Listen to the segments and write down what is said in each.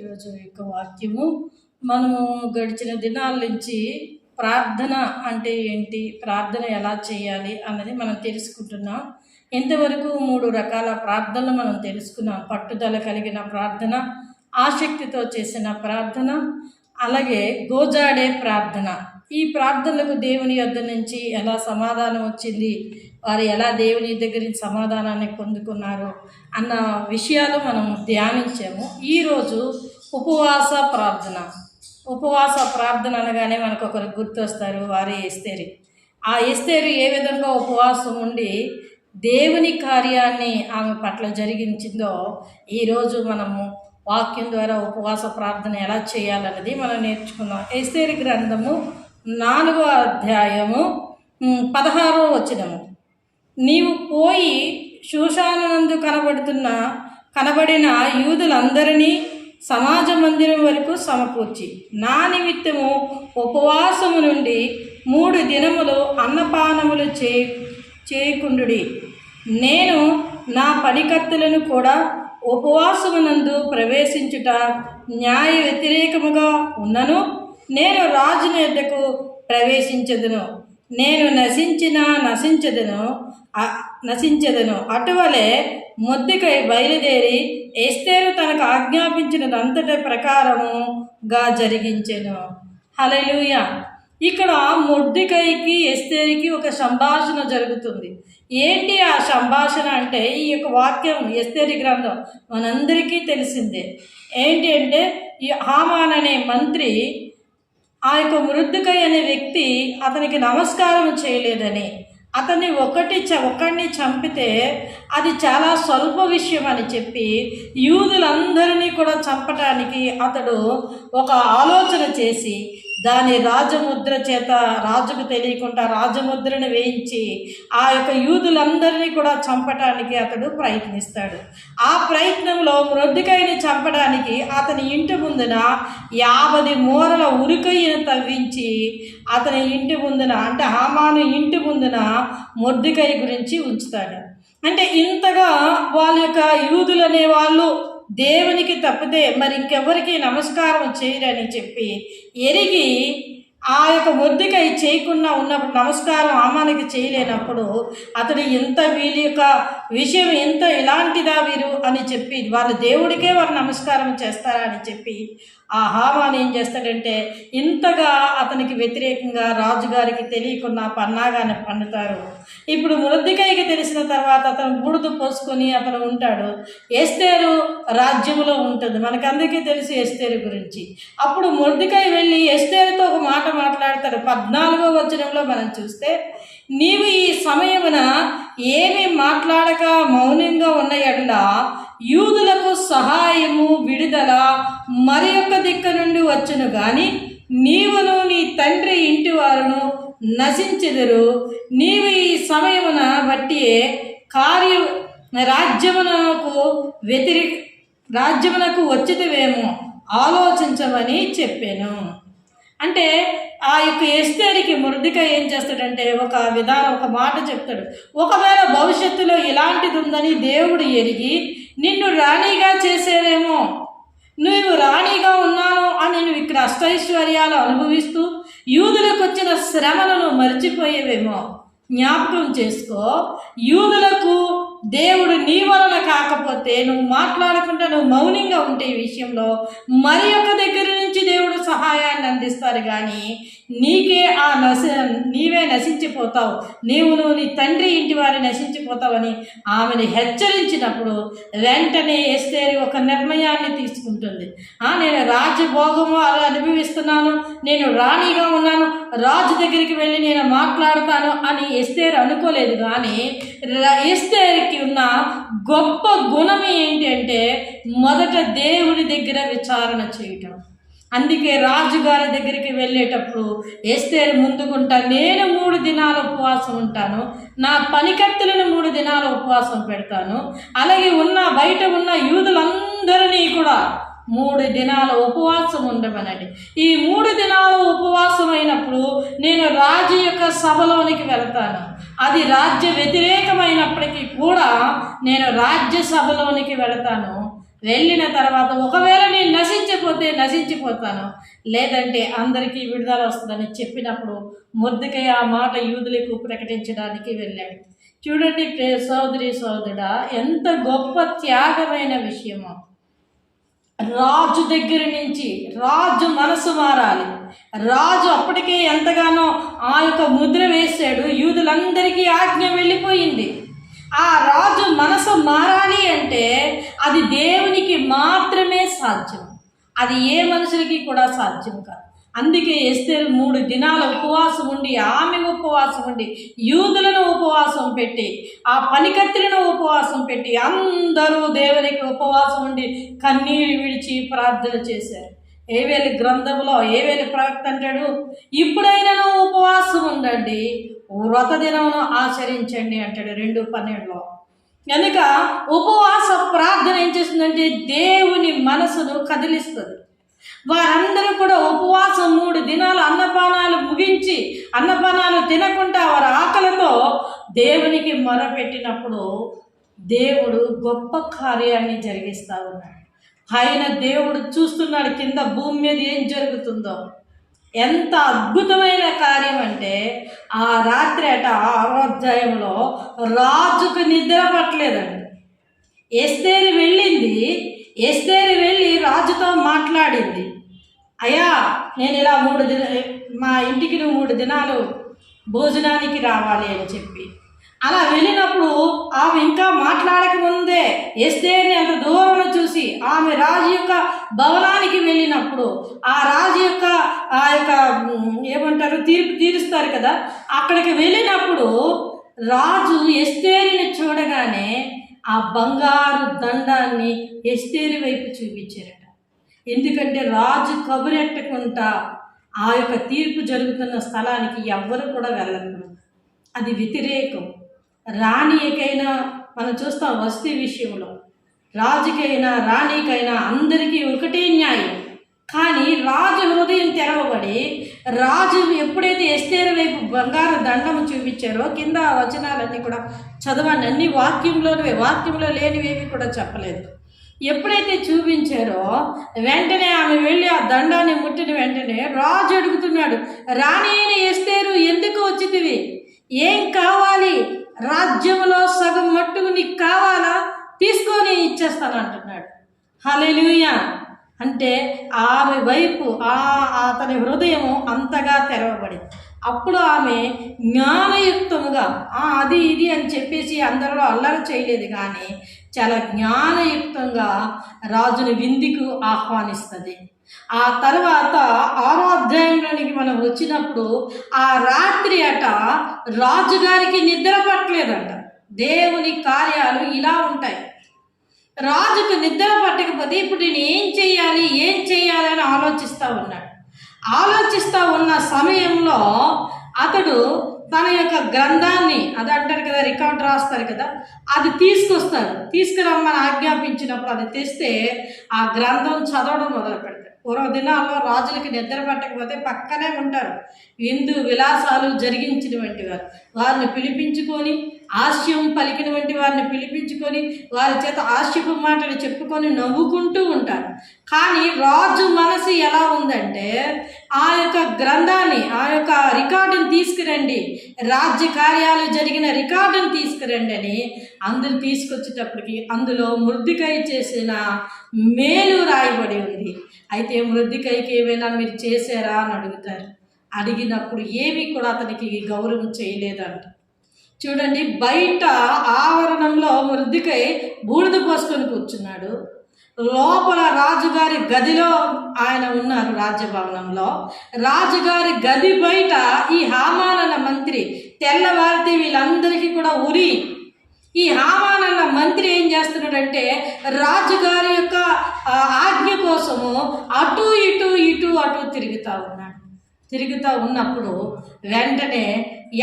ఈరోజు యొక్క వాక్యము. మనము గడిచిన దినాల నుంచి ప్రార్థన అంటే ఏంటి? ప్రార్థన ఎలా చేయాలి అన్నది మనం తెలుసుకుంటున్నాం. ఇంతవరకు మూడు రకాల ప్రార్థనలు మనం తెలుసుకున్నాం. పట్టుదల కలిగిన ప్రార్థన ఆసక్తితో చేసిన ప్రార్థన అలాగే గోజాడే ప్రార్థన. ఈ ప్రార్థనలకు దేవుని యొద్ద నుంచి ఎలా సమాధానం వచ్చింది? వారు ఎలా దేవుని దగ్గర నుంచి సమాధానాన్ని పొందుకున్నారు? అన్న విషయాలు మనం ధ్యానించాము. ఈరోజు ఉపవాస ప్రార్థన. ఉపవాస ప్రార్థన అనగానే మనకు ఒకరు గుర్తొస్తారు వారి ఎస్తేరి. ఆ ఎస్తేరు ఏ విధంగా ఉపవాసం ఉండి దేవుని కార్యాన్ని ఆమె పట్ల జరిగించిందో ఈరోజు మనము వాక్యం ద్వారా ఉపవాస ప్రార్థన ఎలా చేయాలన్నది మనం నేర్చుకుందాం ఎస్తేరి గ్రంథము నాలుగో అధ్యాయము పదహారో వచనము. నీవు పోయి శూషానందు కనబడుతున్న కనబడిన యూదులందరినీ సమాజ మందిరం వరకు సమకూర్చి. నా నిమిత్తము ఉపవాసము నుండి మూడు దినములు అన్నపానములు చే చేయకుండుడి నేను నా పనికత్తులను కూడా ఉపవాసమునందు ప్రవేశించుట న్యాయ వ్యతిరేకముగా ఉన్నను. నేను రాజుని యొద్దకు ప్రవేశించదును. నేను నశించిన నశించదును. నశించదును. అటువలే మొద్దికై బయలుదేరి ఎస్తేరు తనకు ఆజ్ఞాపించినదంతటి ప్రకారముగా జరిగించెను. హలలుయ ఇక్కడ మొద్దికైకి ఎస్తేరికి ఒక సంభాషణ జరుగుతుంది. ఏంటి ఆ సంభాషణ అంటే ఈ యొక్క వాక్యం ఎస్తేరి గ్రంథం? మనందరికీ తెలిసిందే. ఏంటి అంటే ఈ హామాన్ అనే మంత్రి ఆ యొక్క మృద్దుకై అనే వ్యక్తి అతనికి నమస్కారం చేయలేదని. అతన్ని ఒకటి చ ఒకడిని చంపితే అది చాలా స్వల్ప విషయం అని చెప్పి యూదులందరినీ కూడా చంపటానికి అతడు ఒక ఆలోచన చేసి దాని రాజముద్ర చేత రాజుకు తెలియకుండా రాజముద్రను వేయించి ఆ యొక్క యూదులందరినీ కూడా చంపటానికి అతడు ప్రయత్నిస్తాడు. ఆ ప్రయత్నంలో మృద్దుకైని చంపడానికి అతని ఇంటి ముందున యాభై మూరల ఉరికయ్యను తవ్వించి అతని ఇంటి ముందున అంటే హామాను ఇంటి ముందున మొద్దుకై గురించి ఉంచుతాడు. అంటే ఇంతగా వాళ్ళ యొక్క యూదులు అనేవాళ్ళు దేవునికి తప్పితే మరి ఇంకెవరికి నమస్కారం చేయరని చెప్పి ఎరిగి ఆ యొక్క మొద్దుకై చేయకుండా ఉన్నప్పుడు నమస్కారం ఆమానికి చేయలేనప్పుడు అతడు ఎంత వీళ్ళ యొక్క విషయం ఎంత ఎలాంటిదా వీరు అని చెప్పి వాళ్ళ దేవుడికే వారు నమస్కారం చేస్తారా అని చెప్పి ఆ హామాన్ ఏం చేస్తాడంటే ఇంతగా అతనికి వ్యతిరేకంగా రాజుగారికి తెలియకుండా పన్నాగానే పండుతారు. ఇప్పుడు మృద్దికైకి తెలిసిన తర్వాత అతను బుడుదు పోసుకొని అతను ఉంటాడు. ఎస్తేరు రాజ్యంలో ఉంటుంది. మనకందరికీ తెలుసు ఎస్తేరు గురించి. అప్పుడు మృద్దికై వెళ్ళి ఎస్తేరుతో ఒక మాట మాట్లాడతాడు. పద్నాలుగో వచనంలో మనం చూస్తే నీవు ఈ సమయమున ఏమి మాట్లాడక మౌనంగా ఉన్న ఎడల యూదులకు సహాయము విడుదల మరి యొక్క దిక్క నుండి వచ్చును కానీ నీవును నీ తండ్రి ఇంటి వారును నశించెదరు. నీవు ఈ సమయమున బట్టి కార్య రాజ్యమునకు వ్యతిరేక రాజ్యమునకు వచ్చితవేమో ఆలోచించమని చెప్పాను. అంటే ఆ యొక్క ఎస్తేరికి మృదిక ఏం చేస్తాడంటే ఒక విధానం ఒక మాట చెప్తాడు. ఒకవేళ భవిష్యత్తులో ఇలాంటిది ఉందని దేవుడు ఎరిగి నిన్ను రాణిగా చేసేదేమో నువ్వు రాణిగా ఉన్నాను అని నువ్వు ఇక్కడ అష్టైశ్వర్యాలు అనుభవిస్తూ యూదులకు వచ్చిన శ్రమలను మర్చిపోయేవేమో జ్ఞాపకం చేసుకో. యూదులకు దేవుడు నీ వలన కాకపోతే నువ్వు మాట్లాడకుండా నువ్వు మౌనంగా ఉంటే ఈ విషయంలో మరి ఒక దగ్గర నుంచి దేవుడు సహాయాన్ని అందిస్తారు కానీ నీకే ఆ నశ నీవే నశించిపోతావు. నీవు నువ్వు నీ తండ్రి ఇంటి వారి నశించిపోతావని ఆమెను హెచ్చరించినప్పుడు వెంటనే ఎస్తేరి ఒక నిర్ణయాన్ని తీసుకుంటుంది. ఆ నేను రాజభోగము అలా అనుభవిస్తున్నాను. నేను రాణిగా ఉన్నాను. రాజు దగ్గరికి వెళ్ళి నేను మాట్లాడతాను అని ఎస్తేరు అనుకోలేదు. కానీ ఎస్తేరికి ఉన్న గొప్ప గుణం ఏంటంటే అంటే మొదట దేవుని దగ్గర విచారణ చేయటం. అందుకే రాజుగారి దగ్గరికి వెళ్ళేటప్పుడు ఎస్తేరు ముందుకుంటా నేను మూడు దినాల ఉపవాసం ఉంటాను. నా పనికత్తులను మూడు దినాల ఉపవాసం పెడతాను. అలాగే ఉన్న బయట ఉన్న యూదులందరినీ కూడా మూడు దినాల ఉపవాసం ఉండమనండి. ఈ మూడు దినాల ఉపవాసం అయినప్పుడు నేను రాజు యొక్క సభలోనికి వెళ్తాను. అది రాజ్య వ్యతిరేకమైనప్పటికీ కూడా నేను రాజ్యసభలోనికి వెళతాను. వెళ్ళిన తర్వాత ఒకవేళ నేను నశించిపోతే నశించిపోతాను. లేదంటే అందరికీ విడుదల వస్తుందని చెప్పినప్పుడు ముద్దుకై ఆ మాట యూదులకు ప్రకటించడానికి వెళ్ళాడు. చూడండి సోదరి సోదరుడా ఎంత గొప్ప త్యాగమైన విషయము. రాజు దగ్గర నుంచి రాజు మనసు మారాలి. రాజు అప్పటికే ఎంతగానో ఆ యొక్క ముద్ర వేశాడు. యూదులందరికీ ఆజ్ఞ వెళ్ళిపోయింది. ఆ రాజు మనసు మారాలి అంటే అది దేవునికి మాత్రమే సాధ్యం. అది ఏ మనుషులకి కూడా సాధ్యం కాదు. అందుకే ఎస్తేరు మూడు దినాల ఉపవాసం ఉండి ఆమె ఉపవాసం ఉండి యూదులను ఉపవాసం పెట్టి ఆ పనికత్తులను ఉపవాసం పెట్టి అందరూ దేవునికి ఉపవాసం ఉండి కన్నీరు విడిచి ప్రార్థన చేశారు. ఏవేలి గ్రంథంలో ఏవేలి ప్రవక్త అంటాడు? ఇప్పుడైనా ఉపవాసం ఉండండి వ్రత దినమును ఆచరించండి అంటాడు రెండు పన్నెండులో. కనుక ఉపవాస ప్రార్థన ఏం చేస్తుందంటే దేవుని మనసును కదిలిస్తుంది. వారందరూ కూడా ఉపవాసం మూడు దినాలు అన్నపానాలు ముగించి అన్నపానాలు తినకుండా వారి ఆకలితో దేవునికి మొరపెట్టినప్పుడు దేవుడు గొప్ప కార్యాన్ని జరిగిస్తా ఉన్నాడు. ఆయన దేవుడు చూస్తున్నాడు కింద భూమి మీద ఏం జరుగుతుందో. ఎంత అద్భుతమైన కార్యం అంటే ఆ రాత్రి అట ఆరో అధ్యాయంలో రాజుకు నిద్ర పట్టలేదండి. ఎస్తేరి వెళ్ళింది. ఎస్తేరి వెళ్ళి రాజుతో మాట్లాడింది. అయ్యా నేను ఇలా మూడు దిన మా ఇంటికి నువ్వు మూడు దినాలు భోజనానికి రావాలి అని చెప్పి. అలా వెళ్ళినప్పుడు ఆమె ఇంకా మాట్లాడకముందే ఎస్తేని అంత దూరం చూసి ఆమె రాజు యొక్క భవనానికి వెళ్ళినప్పుడు ఆ రాజు యొక్క ఆ యొక్క ఏమంటారు తీర్పు తీరుస్తారు కదా? అక్కడికి వెళ్ళినప్పుడు రాజు ఎస్తేరిని చూడగానే ఆ బంగారు దండాన్ని ఎస్తేరి వైపు చూపించారట. ఎందుకంటే రాజు కబురెట్టకుండా ఆ యొక్క తీర్పు జరుగుతున్న స్థలానికి ఎవ్వరు కూడా వెళ్ళకూడదు అది వ్యతిరేకం. రాణికైనా మనం చూస్తాం వస్తీ విషయంలో. రాజుకైనా రాణికైనా అందరికీ ఒకటే న్యాయం. కానీ రాజు హృదయం తెరవబడి రాజు ఎప్పుడైతే ఎస్తేరు వైపు బంగారు దండం చూపించారో కింద వచనాలన్నీ కూడా చదవండి. అన్ని వాక్యంలోనివే వాక్యంలో లేనివేవి కూడా చెప్పలేదు. ఎప్పుడైతే చూపించారో వెంటనే ఆమె వెళ్ళి ఆ దండాన్ని ముట్టిన వెంటనే రాజు అడుగుతున్నాడు రాణి అయిన ఎస్తేరు ఎందుకు వచ్చితివి? ఏం కావాలి? రాజ్యంలో సగం మట్టుకు నీకు కావాలా? తీసుకొని ఇచ్చేస్తాను అంటున్నాడు. హల్లెలూయా! అంటే ఆమె వైపు ఆ అతని హృదయం అంతగా తెరవబడింది. అప్పుడు ఆమె జ్ఞానయుక్తముగా "ఆ, అది ఇది అని చెప్పేసి అందరిలో అల్లరి చేయలేదు కానీ చాలా జ్ఞానయుక్తంగా రాజుని విందుకు ఆహ్వానిస్తుంది. ఆ తర్వాత ఆరో అధ్యాయంలోనికి మనం వచ్చినప్పుడు ఆ రాత్రి అట రాజుగారికి నిద్ర పట్టలేదంట. దేవుని కార్యాలు ఇలా ఉంటాయి. రాజుకు నిద్ర పట్టకపోతే ఇప్పుడు నేను ఏం చేయాలి ఏం చేయాలని అని ఆలోచిస్తూ ఉన్నాడు. ఆలోచిస్తూ ఉన్న సమయంలో అతడు తన యొక్క గ్రంథాన్ని అది అంటారు కదా రికార్డ్ రాస్తారు కదా అది తీసుకొస్తారు తీసుకురమ్మని ఆజ్ఞాపించినప్పుడు అది తెస్తే ఆ గ్రంథం చదవడం మొదలు పెడతారు పూర్వ దినాల్లో రాజులకి నిద్ర పట్టకపోతే పక్కనే ఉంటారు. విందు విలాసాలు జరిగించినటువంటి వారు. వారిని పిలిపించుకొని ఆశయం పలికినటువంటి వారిని పిలిపించుకొని వారి చేత ఆశయపు మాటలు చెప్పుకొని నవ్వుకుంటూ ఉంటారు. కానీ రాజు మనసు ఎలా ఉందంటే ఆ యొక్క గ్రంథాన్ని ఆ యొక్క రికార్డుని తీసుకురండి. రాజ్య కార్యాలు జరిగిన రికార్డుని తీసుకురండి అని అందరు తీసుకొచ్చేటప్పటికి అందులో మృద్దికై చేసిన మేలు రాయబడి ఉంది. అయితే మృద్దికైకి ఏమైనా మీరు చేశారా అని అడుగుతారు. అడిగినప్పుడు ఏమీ కూడా అతనికి గౌరవం చేయలేదంట. చూడండి బయట ఆవరణంలో మృద్దికై బూడిద పోసుకొని కూర్చున్నాడు. లోపల రాజుగారి గదిలో ఆయన ఉన్నారు రాజ్యభవనంలో. రాజుగారి గది బయట ఈ హామానన్న మంత్రి తెల్లవారితే వీళ్ళందరికీ కూడా ఉరి. ఈ హామానన్న మంత్రి ఏం చేస్తున్నాడంటే రాజుగారి యొక్క ఆజ్ఞ కోసము అటు ఇటు ఇటు అటు తిరుగుతూ ఉన్నాడు. తిరుగుతూ ఉన్నప్పుడు వెంటనే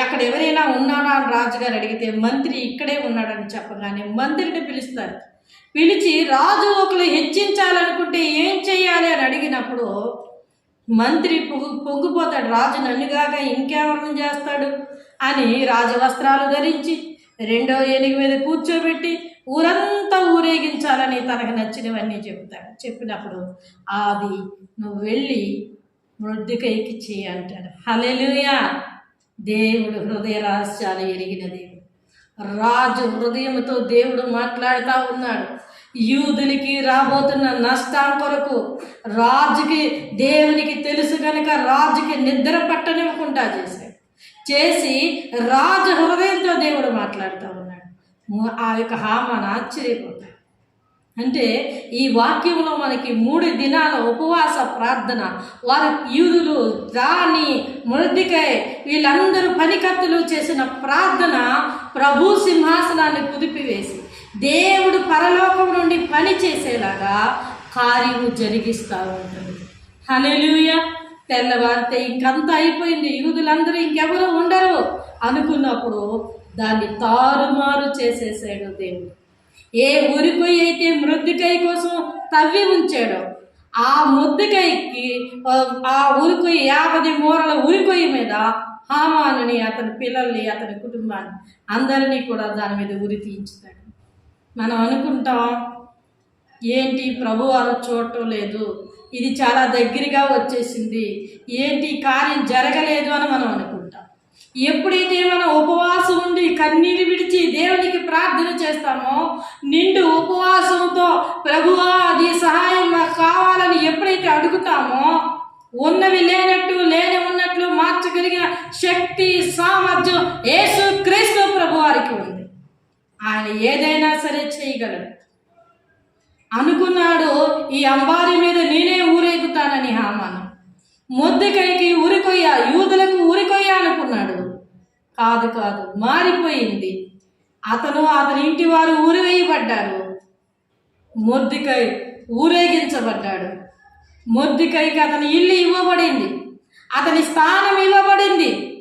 అక్కడ ఎవరైనా ఉన్నాడా అని రాజుగారు అడిగితే మంత్రి ఇక్కడే ఉన్నాడని చెప్పగానే మంత్రిని పిలుస్తారు. పిలిచి రాజు ఒకరు హెచ్చించాలనుకుంటే ఏం చేయాలి అని అడిగినప్పుడు మంత్రి పొంగు పొంగిపోతాడు రాజు నన్నుగాక ఇంకెవరిని చేస్తాడు? అని రాజవస్త్రాలు ధరించి రెండో ఏనుగు మీద కూర్చోబెట్టి ఊరంతా ఊరేగించాలని తనకు నచ్చినవన్నీ చెప్తాడు చెప్పినప్పుడు అది నువ్వు వెళ్ళి మృద్దుకైకి చేయి అంటాడు. హలెలుయా దేవుడు హృదయ రహస్యాలు ఎరిగిన దేవుడు. రాజు హృదయంతో దేవుడు మాట్లాడుతూ ఉన్నాడు. యూదునికి రాబోతున్న నష్టం కొరకు రాజుకి దేవునికి తెలుసు కనుక రాజుకి నిద్ర పట్టనివ్వకుండా చేశాడు. చేసి రాజు హృదయంతో దేవుడు మాట్లాడుతూ ఉన్నాడు. ఆ యొక్క హామాన ఆశ్చర్యపోతాడు. అంటే ఈ వాక్యంలో మనకి మూడు దినాల ఉపవాస ప్రార్థన. వారి యూదులు దాని మృదికై వీళ్ళందరూ పనికత్తులు చేసిన ప్రార్థన ప్రభు సింహాసనాన్ని కుదిపివేసి దేవుడు పరలోకం నుండి పని చేసేలాగా కార్యము జరిగిస్తూ ఉంటుంది. హలెలుయ తెల్లవారితే ఇంకంతా అయిపోయింది. యూదులందరూ ఇంకెవరు ఉండరు. అనుకున్నప్పుడు దాన్ని తారుమారు చేసేసాడు దేవుడు. ఏ ఉరికొయ్యి అయితే మృద్దుకై కోసం తవ్వి ఉంచాడో ఆ మృద్దుకైకి ఆ ఉరికొయ్యి యాభై మూరల ఉరికొయ్యి మీద హామానుని అతని పిల్లల్ని అతని కుటుంబాన్ని అందరినీ కూడా దాని మీద ఉరి తీయించుతాడు. మనం అనుకుంటాం ఏంటి ప్రభు వారు చూడటం లేదు ఇది చాలా దగ్గరగా వచ్చేసింది ఏంటి కార్యం జరగలేదు అని మనం అనుకుంటాం. ఎప్పుడైతే మనం ఉపవాసం ఉండి కన్నీరు విడిచి దేవునికి ప్రార్థన చేస్తామో నిండు ఉపవాసంతో ప్రభువా అది సహాయం మాకు కావాలని ఎప్పుడైతే అడుగుతామో ఉన్నవి లేనట్టు లేని ఉన్నట్లు మార్చగలిగిన శక్తి సామర్థ్యం యేసు క్రీస్తు ప్రభు వారికి ఉంది. ఆయన ఏదైనా సరే చేయగలడు. అనుకున్నాడు ఈ అంబారి మీద నేనే ఊరేగుతానని హామాను. ముద్దకైకి ఉరికొయ్యా యూదులకు ఉరికొయ్యా అనుకున్నాడు. కాదు కాదు. మారిపోయింది. అతను అతని ఇంటి వారు ఊరివేయబడ్డారు మొద్దికై ఊరేగించబడ్డాడు. మొద్దికైకి అతని ఇల్లు ఇవ్వబడింది. అతని స్థానం ఇవ్వబడింది.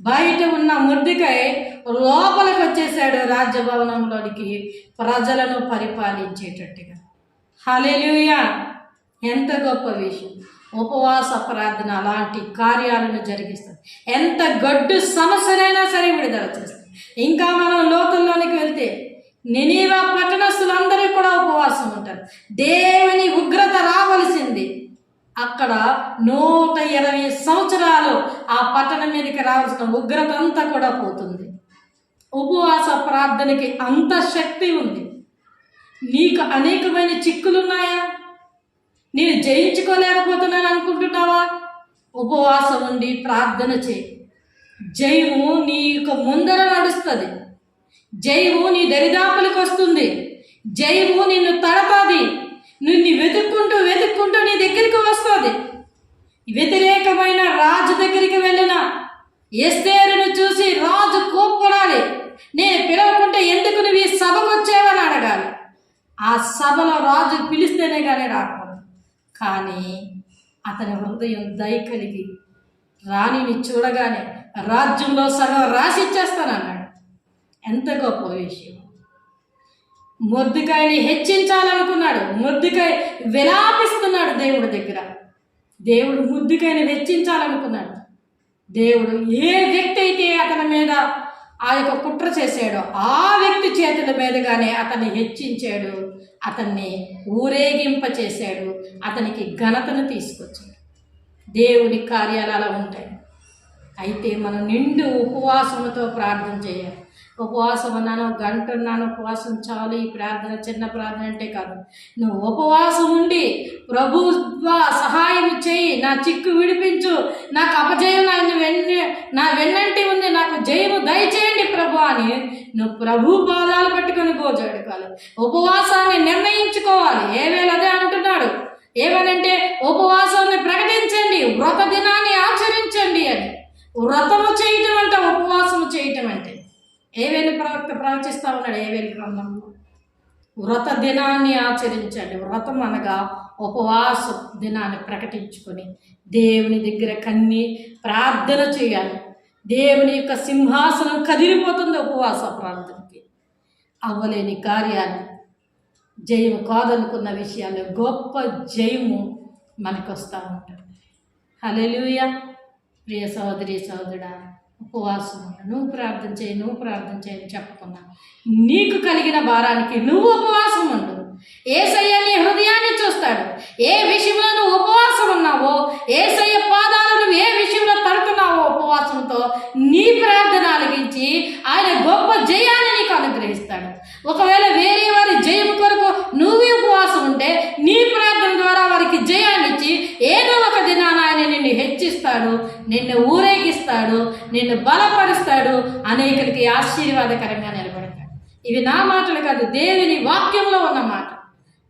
బయట ఉన్న మొద్దికై లోపలికి వచ్చేసాడు రాజ్యభవనంలోనికి ప్రజలను పరిపాలించేటట్టుగా. హలెలుయా ఎంత గొప్ప విషయం. ఉపవాస ప్రార్థన అలాంటి కార్యాలను జరిగిస్తుంది. ఎంత గడ్డు సమస్యనైనా సరే విడుదల చేస్తుంది. ఇంకా మనం లోతుల్లోనికి వెళ్తే నినీవా పట్టణస్తులందరూ కూడా ఉపవాసం ఉంటారు. దేవుని ఉగ్రత రావలసింది. అక్కడ నూట ఇరవై సంవత్సరాలు ఆ పట్టణం మీదకి రావాల్సిన ఉగ్రత అంతా కూడా పోతుంది. ఉపవాస ప్రార్థనకి అంత శక్తి ఉంది. నీకు అనేకమైన చిక్కులున్నాయా? నేను జయించుకోలేకపోతున్నాను అనుకుంటున్నావా? ఉపవాసం ఉండి ప్రార్థన చేయి. జయము నీ యొక్క ముందర నడుస్తుంది. జయము నీ దరిదాపులకు వస్తుంది. జయము నిన్ను తడపాది. నిన్ను వెతుక్కుంటూ వెతుక్కుంటూ నీ దగ్గరికి వస్తుంది. వ్యతిరేకమైన రాజు దగ్గరికి వెళ్ళిన ఎస్తేరును చూసి రాజు కోప్పడాలి. నేను పిలవకుంటే ఎందుకు నువ్వు ఈ సభకు వచ్చావని అడగాలి. ఆ సభలో రాజు పిలిస్తేనే కానీ రాకు. కానీ అతని హృదయం దయ కలిగి రాణిని చూడగానే రాజ్యంలో సగం రాసిచ్చేస్తానన్నాడు. ఎంత గొప్ప విషయం. మొద్దుకాయని హెచ్చించాలనుకున్నాడు. మొద్దుకాయ విలాపిస్తున్నాడు దేవుడి దగ్గర. దేవుడు ముద్దుకాయని హెచ్చించాలనుకున్నాడు. దేవుడు ఏ వ్యక్తి అయితే అతని మీద ఆ యొక్క కుట్ర చేశాడో ఆ వ్యక్తి చేతుల మీదుగానే అతన్ని హెచ్చించాడు. అతన్ని ఊరేగింప చేశాడు అతనికి ఘనతను తీసుకొచ్చాడు. దేవుని కార్యాలు అలా ఉంటాయి. అయితే మనం నిండు ఉపవాసముతో ప్రార్థన చేయాలి. ఉపవాసం అన్నాను గంట ఉన్నాను ఉపవాసం చాలు. ఈ ప్రార్థన చిన్న ప్రార్థన అంటే కాదు. నువ్వు ఉపవాసం ఉండి ప్రభు సహాయం చేయి. నా చిక్కు విడిపించు. నాకు అపజయం నా వెన్న నా వెన్నంటి ఉంది. నాకు జయము దయచేయండి ప్రభు అని నువ్వు ప్రభు పాదాలు పట్టుకొని గోజాడుకోవాలి ఉపవాసాన్ని నిర్ణయించుకోవాలి. ఏవేళ అదే అంటున్నాడు? ఏమనంటే ఉపవాసాన్ని ప్రకటించండి వ్రత దినాన్ని ఆచరించండి అని. వ్రతము చేయటం అంటే ఉపవాసము చేయటం అంటే. ఏవేలు ప్రవక్త ప్రవచిస్తా ఉన్నాడు ఏవేలు గ్రంథంలో? వ్రత దినాన్ని ఆచరించండి. వ్రతం అనగా ఉపవాస దినాన్ని ప్రకటించుకొని దేవుని దగ్గర కన్ని ప్రార్థన చేయాలి. దేవుని యొక్క సింహాసనం కదిలిపోతుంది ఉపవాస ప్రార్థనకి అవ్వలేని కార్యాన్ని జయము కాదనుకున్న విషయాలు గొప్ప జయము మనకు వస్తూ ఉంటుంది హలెలుయ ప్రియ సహోదరి సహోదరుడా ఉపవాసం నువ్వు ప్రార్థన చేయి నువ్వు ప్రార్థన చేయని చెప్పకుండా నీకు కలిగిన భారానికి నువ్వు ఉపవాసం ఉండు ఏసయ్య నీ హృదయాన్ని చూస్తాడు. ఏ విషయంలో నువ్వు ఉపవాసం ఉన్నావో ఏసయ్య పాదాలను నువ్వు ఏ విషయంలో తడుతున్నావో ఉపవాసంతో నీ ప్రార్థన ఆలగించి ఆయన గొప్ప జయాన్ని నీకు అనుగ్రహిస్తాడు ఒకవేళ వేరే వారి జయం కొరకు నువ్వే ఉపవాసం ఉంటే నీ ప్రార్థన ద్వారా వారికి జయాన్ని ఇచ్చి ఏదో ఒక దినాన ఆయన నిన్ను హెచ్చిస్తాడు నిన్ను ఊరేగిస్తాడు నిన్ను బలపరుస్తాడు అనేకులకి ఆశీర్వాదకరంగా నిలబడతాడు. ఇవి నా మాటలు కాదు దేవుని వాక్యంలో ఉన్న మాట.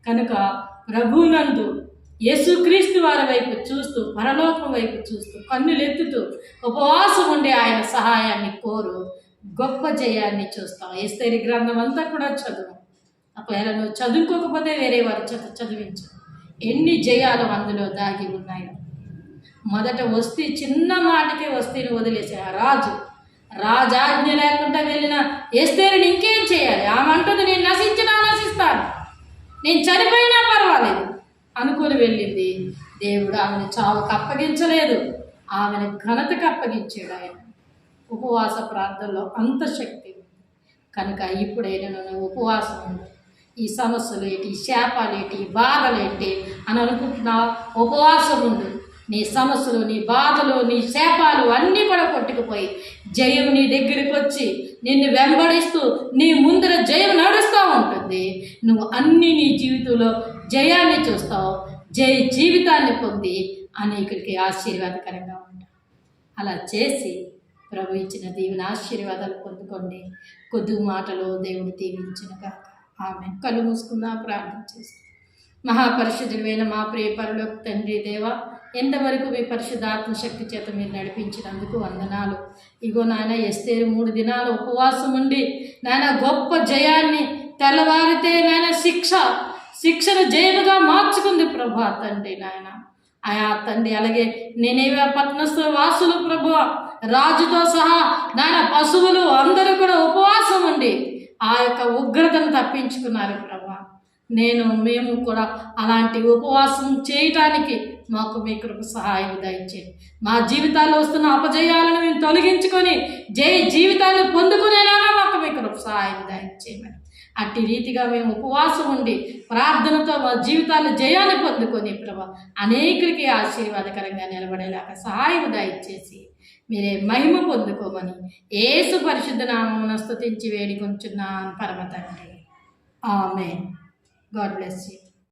కనుక ప్రభునందు యేసుక్రీస్తు వారి వైపు చూస్తూ పరలోకం వైపు చూస్తూ కన్నులెత్తుతూ ఉపవాసం ఉండే ఆయన సహాయాన్ని కోరు గొప్ప జయాన్ని చూస్తాం. ఏస్తేరి గ్రంథం అంతా కూడా చదువు. ఒకవేళ నువ్వు చదువుకోకపోతే వేరే వారు చదువు చదివించు. ఎన్ని జయాలు అందులో దాగి ఉన్నాయో. మొదట వస్తీ చిన్న మాటకే వస్తీని వదిలేసే ఆ రాజు రాజాజ్ఞ లేకుండా వెళ్ళిన ఎస్తేరుని ఇంకేం చేయాలి? ఆమె అంటుంది నేను నశించినా నశిస్తాను. నేను చనిపోయినా పర్వాలేదు. అనుకుని వెళ్ళింది. దేవుడు ఆమెను చావుకు అప్పగించలేదు. ఆమెను ఘనతకు అప్పగించాడు ఆయన. ఉపవాస ప్రార్థనలో అంత శక్తి కనుక ఇప్పుడైనా నువ్వు ఉపవాసం ఉండు. ఈ సమస్యలు ఏంటి ఈ శాపాలు అని అనుకుంటున్నావు? ఉపవాసం ఉండు. నీ సమస్యలు నీ బాధలు నీ శాపాలు అన్నీ కూడా కొట్టుకుపోయి జయం నీ దగ్గరికి వచ్చి నిన్ను వెంబడిస్తూ నీ ముందర జయం నడుస్తూ ఉంటుంది. నువ్వు అన్ని నీ జీవితంలో జయాన్ని చూస్తావు జయ జీవితాన్ని పొంది అనేకులకి ఆశీర్వాదకరంగా ఉంటావు. అలా చేసి ప్రభు ఇచ్చిన దీవుని ఆశీర్వాదాలు పొందుకోండి. కొద్ది మాటలు దేవుడు దీవించిన కాక ఆమె కళ్ళు మూసుకుందా ప్రార్థన చేస్తాం. మహాపరిశుద్ధుడైన మా ప్రియ పరలోక తండ్రి దేవ ఎంతవరకు మీ పరిశుద్ధాత్మ శక్తి చేత మీరు నడిపించినందుకు వందనాలు. ఇగో నాయన ఎస్తేరు మూడు దినాలు ఉపవాసం ఉండి నాయన గొప్ప జయాన్ని తెల్లవారితే నాయన శిక్ష శిక్షను జయముగా మార్చుకుంది ప్రభు తండ్రి నాయన. ఆయా తండ్రి అలాగే నేనేవే పట్నస్థ వాసులు ప్రభు. రాజుతో సహా నాయన పశువులు అందరూ కూడా ఉపవాసం ఉండి ఆ యొక్క ఉగ్రతను తప్పించుకున్నారు ప్రభా. నేను మేము కూడా అలాంటి ఉపవాసం చేయటానికి మాకు మీ కృప సహాయం దయచేయండి. మా జీవితాల్లో వస్తున్న అపజయాలను మేము తొలగించుకొని జయ జీవితాన్ని పొందుకునేలాగా మాకు మీ కృప సహాయం దయచేయమని. అట్టి రీతిగా మేము ఉపవాసం ఉండి ప్రార్థనతో మా జీవితాల్లో జయాన్ని పొందుకొని ప్రభా అనేకులకి ఆశీర్వాదకరంగా నిలబడేలాగా సహాయం దయచేసి మీరే మహిమ పొందుకోమని ఏసు పరిశుద్ధ నామమున స్థుతించి వేడుకొంచున్నాను పరమ తండ్రి ఆమె గాడ్ బ్లెస్ యూ.